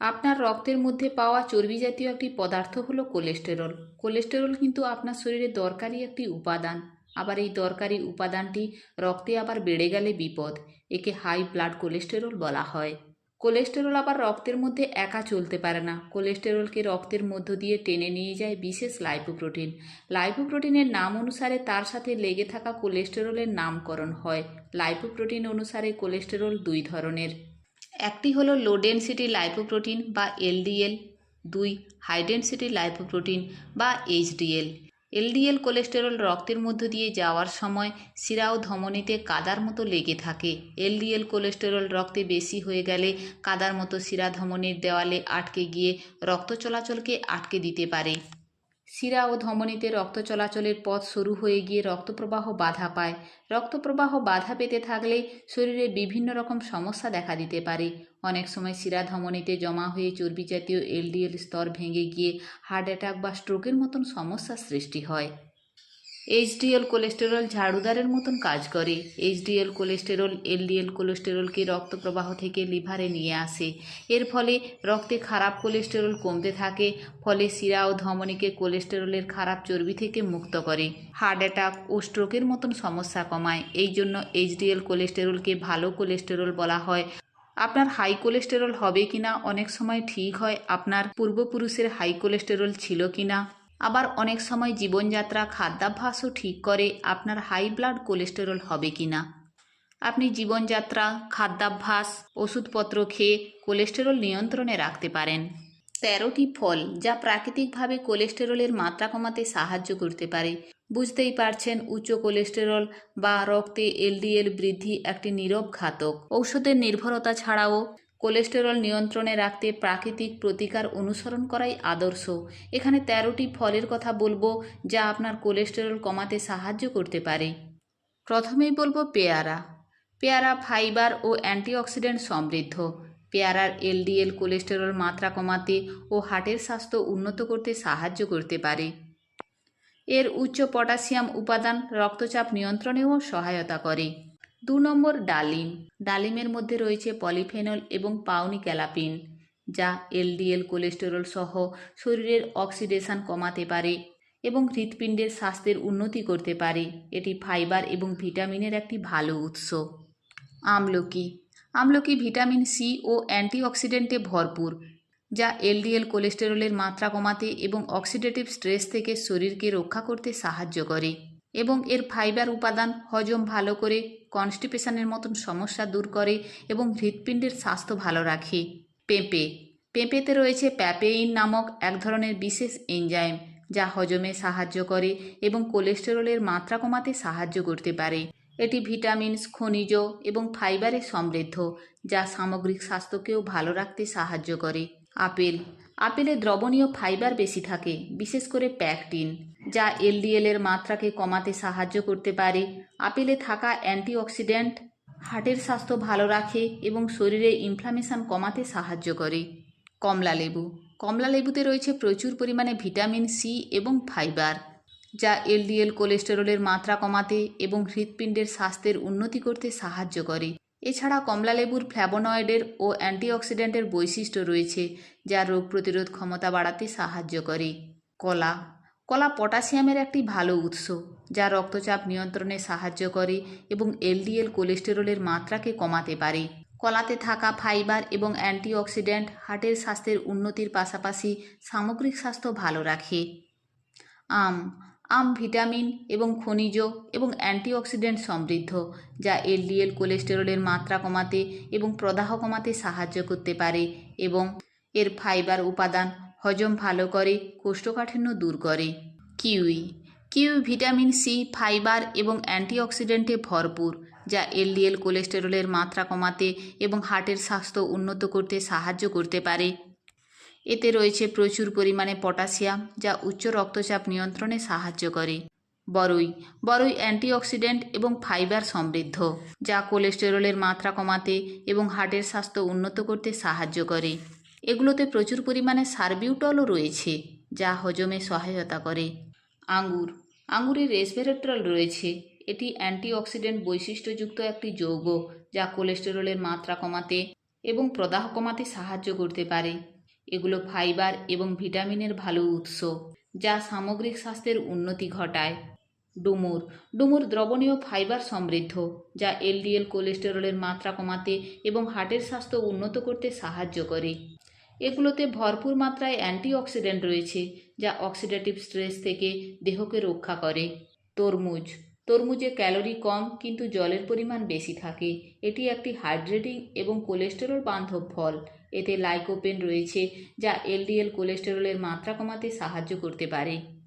আপনার রক্তের মধ্যে পাওয়া চর্বি জাতীয় একটি পদার্থ হলো কোলেস্টেরল। কোলেস্টেরল কিন্তু আপনার শরীরে দরকারি একটি উপাদান। আবার এই দরকারি উপাদানটি রক্তে আবার বেড়ে গেলে বিপদ। একে হাই ব্লাড কোলেস্টেরল বলা হয়। কোলেস্টেরল আবার রক্তের মধ্যে একা চলতে পারে না। কোলেস্টেরলকে রক্তের মধ্য দিয়ে টেনে নিয়ে যায় বিশেষ লাইপোপ্রোটিন। লাইপোপ্রোটিনের নাম অনুসারে তার সাথে লেগে থাকা কোলেস্টেরলের নামকরণ হয়। লাইপোপ্রোটিন অনুসারে কোলেস্টেরল দুই ধরনের। একটি হলো লো ডেনসিটি লাইপোপ্রোটিন বা এলডিএল দুই হাই ডেনসিটি লাইপোপ্রোটিন বা এইচডিএল এলডিএল কোলেস্টেরল রক্তের মধ্য দিয়ে যাওয়ার সময় শিরা ও ধমনীতে কাদার মতো লেগে থাকে। এলডিএল কোলেস্টেরল রক্তে বেশি হয়ে গেলে কাদার মতো শিরা ধমনীর দেওয়ালে আটকে গিয়ে রক্ত চলাচলকে আটকে দিতে পারে। শিরা ও ধমনীতে রক্ত চলাচলের পথ শুরু হয়ে গিয়ে রক্তপ্রবাহ বাধা পায়। রক্তপ্রবাহ বাধা পেতে থাকলে শরীরে বিভিন্ন রকম সমস্যা দেখা দিতে পারে। অনেক সময় শিরা ধমনীতে জমা হয়ে চর্বি জাতীয় এলডিএল স্তর ভেঙে গিয়ে হার্ট অ্যাটাক বা স্ট্রোকের মতন সমস্যা সৃষ্টি হয়। এইচডিএল কোলেস্টেরল ঝাড়ুদারের মতন কাজ করে। এইচডিএল কোলেস্টেরল এলডিএল কোলেস্টেরলকে রক্ত প্রবাহ থেকে লিভারে নিয়ে আসে। এর ফলে রক্তে খারাপ কোলেস্টেরল কমতে থাকে, ফলে শিরা ও ধমনীকে কোলেস্টেরলের খারাপ চর্বি থেকে মুক্ত করে। হার্ট অ্যাটাক ও স্ট্রোকের মতন সমস্যা কমায়। এই জন্য এইচডিএল কোলেস্টেরলকে ভালো কোলেস্টেরল বলা হয়। আপনার হাই কোলেস্টেরল হবে কিনা, অনেক সময় ঠিক হয়। আপনার পূর্বপুরুষের হাই কোলেস্টেরল ছিল কিনা আবার অনেক সময় জীবনযাত্রা, খাদ্যাভ্যাসও ঠিক করে আপনার হাই ব্লাড কোলেস্টেরল হবে কি না আপনি জীবনযাত্রা, খাদ্যাভ্যাস, ওষুধপত্র খেয়ে কোলেস্টেরল নিয়ন্ত্রণে রাখতে পারেন। তেরোটি ফল যা প্রাকৃতিকভাবে কোলেস্টেরলের মাত্রা কমাতে সাহায্য করতে পারে। বুঝতেই পারছেন, উচ্চ কোলেস্টেরল বা রক্তে এলডিএল বৃদ্ধি একটি নীরব ঘাতক। ঔষধের নির্ভরতা ছাড়াও কোলেস্টেরল নিয়ন্ত্রণে রাখতে প্রাকৃতিক প্রতিকার অনুসরণ করাই আদর্শ। এখানে তেরোটি ফলের কথা বলব, যা আপনার কোলেস্টেরল কমাতে সাহায্য করতে পারে। প্রথমেই বলব পেয়ারা। পেয়ারা ফাইবার ও অ্যান্টিঅক্সিডেন্ট সমৃদ্ধ। পেয়ারার এলডিএল কোলেস্টেরল মাত্রা কমাতে ও হার্টের স্বাস্থ্য উন্নত করতে সাহায্য করতে পারে। এর উচ্চ পটাশিয়াম উপাদান রক্তচাপ নিয়ন্ত্রণেও সহায়তা করে। দু নম্বর ডালিম। ডালিমের মধ্যে রয়েছে পলিফেনল এবং পাউনি ক্যালাপিন যা এলডিএল কোলেস্টেরল সহ শরীরের অক্সিডেশন কমাতে পারে এবং হৃৎপিণ্ডের স্বাস্থ্যের উন্নতি করতে পারে। এটি ফাইবার এবং ভিটামিনের একটি ভালো উৎস। আমলকি। আমলকি ভিটামিন সি ও অ্যান্টিঅক্সিডেন্টে ভরপুর, যা এলডিএল কোলেস্টেরলের মাত্রা কমাতে এবং অক্সিডেটিভ স্ট্রেস থেকে শরীরকে রক্ষা করতে সাহায্য করে। এবং এর ফাইবার উপাদান হজম ভালো করে, কনস্টিপেশনের মতন সমস্যা দূর করে এবং হৃৎপিণ্ডের স্বাস্থ্য ভালো রাখে। পেঁপে। পেঁপেতে রয়েছে প্যাপেইন নামক এক ধরনের বিশেষ এনজাইম যা হজমে সাহায্য করে এবং কোলেস্টেরলের মাত্রা কমাতে সাহায্য করতে পারে। এটি ভিটামিনস, খনিজ এবং ফাইবারে সমৃদ্ধ, যা সামগ্রিক স্বাস্থ্যকেও ভালো রাখতে সাহায্য করে। আপেল। আপেলে দ্রবণীয় ফাইবার বেশি থাকে, বিশেষ করে প্যাকটিন। যা এলডিএল এর মাত্রাকে কমাতে সাহায্য করতে পারে। আপেলে থাকা অ্যান্টিঅক্সিডেন্ট হার্টের স্বাস্থ্য ভালো রাখে এবং শরীরে ইনফ্লামেশন কমাতে সাহায্য করে। কমলা লেবু। কমলা লেবুতে রয়েছে প্রচুর পরিমাণে ভিটামিন সি এবং ফাইবার, যা এলডিএল কোলেস্টেরলের মাত্রা কমাতে এবং হৃৎপিণ্ডের স্বাস্থ্যের উন্নতি করতে সাহায্য করে। এছাড়া কমলালেবুর ফ্ল্যাবোনয়েডের ও অ্যান্টিঅক্সিডেন্টের বৈশিষ্ট্য রয়েছে, যা রোগ প্রতিরোধ ক্ষমতা বাড়াতে সাহায্য করে। কলা। কলা পটাশিয়ামের একটি ভালো উৎস, যা রক্তচাপ নিয়ন্ত্রণে সাহায্য করে এবং এলডিএল কোলেস্টেরলের মাত্রাকে কমাতে পারে। কলাতে থাকা ফাইবার এবং অ্যান্টিঅক্সিডেন্ট হার্টের স্বাস্থ্যের উন্নতির পাশাপাশি সামগ্রিক স্বাস্থ্য ভালো রাখে। আম আম ভিটামিন এবং খনিজ এবং অ্যান্টিঅক্সিডেন্ট সমৃদ্ধ, যা এলডিএল কোলেস্টেরলের মাত্রা কমাতে এবং প্রদাহ কমাতে সাহায্য করতে পারে এবং এর ফাইবার উপাদান হজম ভালো করে, কোষ্ঠকাঠিন্য দূর করে। Kiwi. Kiwi vitamin C, fibre এবং অ্যান্টিঅক্সিডেন্টে ভরপুর, যা এলডিএল কোলেস্টেরলের মাত্রা কমাতে এবং হার্টের স্বাস্থ্য উন্নত করতে সাহায্য করতে পারে। এতে রয়েছে প্রচুর পরিমাণে পটাশিয়াম, যা উচ্চ রক্তচাপ নিয়ন্ত্রণে সাহায্য করে। বরই। বরই অ্যান্টিঅক্সিডেন্ট এবং ফাইবার সমৃদ্ধ, যা কোলেস্টেরলের মাত্রা কমাতে এবং হার্টের স্বাস্থ্য উন্নত করতে সাহায্য করে। এগুলোতে প্রচুর পরিমাণে সার্বিউটলও রয়েছে, যা হজমে সহায়তা করে। আঙ্গুর। আঙ্গুরে রেসভেরেট্রল রয়েছে। এটি অ্যান্টিঅক্সিডেন্ট বৈশিষ্ট্যযুক্ত একটি যৌগ, যা কোলেস্টেরলের মাত্রা কমাতে এবং প্রদাহ কমাতে সাহায্য করতে পারে। এগুলো ফাইবার এবং ভিটামিনের ভালো উৎস, যা সামগ্রিক স্বাস্থ্যের উন্নতি ঘটায়। ডুমুর। ডুমুর দ্রবণীয় ফাইবার সমৃদ্ধ, যা এলডিএল কোলেস্টেরলের মাত্রা কমাতে এবং হার্টের স্বাস্থ্য উন্নত করতে সাহায্য করে। এগুলোতে ভরপুর মাত্রায় অ্যান্টিঅক্সিডেন্ট রয়েছে, যা অক্সিডেটিভ স্ট্রেস থেকে দেহকে রক্ষা করে। তরমুজ। তরমুজে ক্যালোরি কম, কিন্তু জলের পরিমাণ বেশি থাকে। এটি একটি হাইড্রেটিং এবং কোলেস্টেরল বান্ধব ফল। এতে লাইকোপেন রয়েছে, যা এলডিএল কোলেস্টেরলের মাত্রা কমাতে সাহায্য করতে পারে।